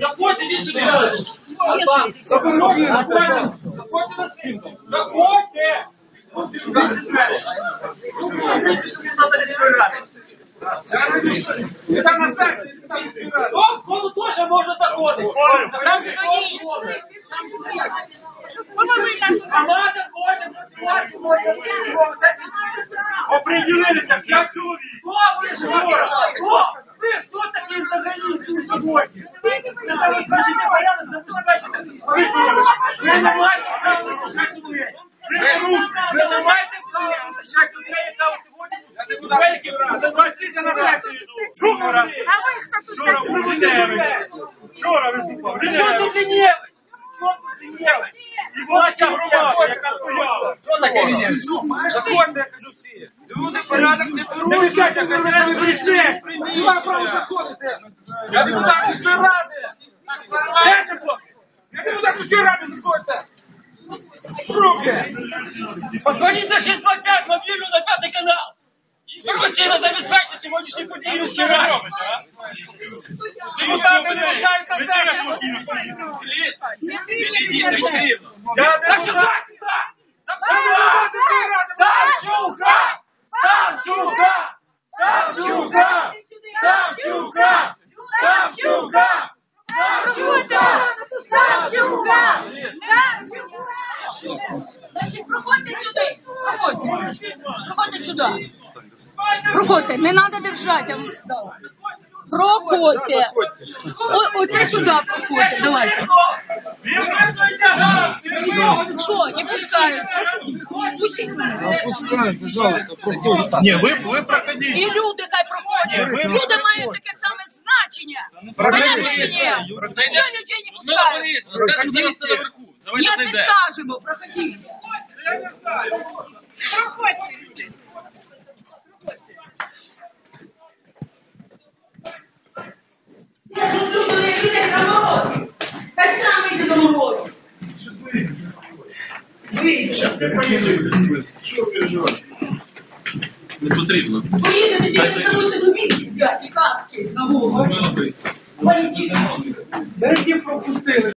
Заходьте, ідіть сюди. Заходьте, на стінку. Заходьте. Хто входу теж може заходити. Там. Команда може працювати. Определилися, п'ять чоловік. Хто? Хто? Хто такий взагалі тут сьогодні? Ви забезпечите порядок, що? Людей. Ви не маєте права визначати людей, яка ви сьогодні Великі на сесію. Вчора. Вчора був Ліневич. Вчора виступав. При чому тут Ліневич? Чого тут Ліневич? І була ця громада, яка стояла. Заходьте, я кажу всі. Порядок не мішайте, хай не прийшли. Немає права заходити. Я депутат міської ради. Поки. Я депутат міської ради, заходьте. Руки. Позвоніть на 625 мобільну на п'ятий канал. Інформаційно забезпечте сьогоднішні події в міській. Депутати не пускають на сесію. Я депутат. дай сюди! Савчука! Савчука! Савчука! Савчука! Савчука! Савчука! Значить, проходьте сюди. Проходьте. Проходьте сюди. Проходьте. Не треба держати. Проходьте. Оце сюди проходьте. Давайте. Що, не пускають? Пустите меня. Пускай, пожалуйста, проходите. Не, вы, вы проходите. И люди хай проходять. Люди мають таке саме значення. Понятно чи ні? Чого людей не пускають? Скажем, зараз наверху. Ні, не скажемо. Проходіть. Я не знаю. Не потрібно. Поїдете, тільки забудьте дубінки взяти, каски на голову. Береги пропустили.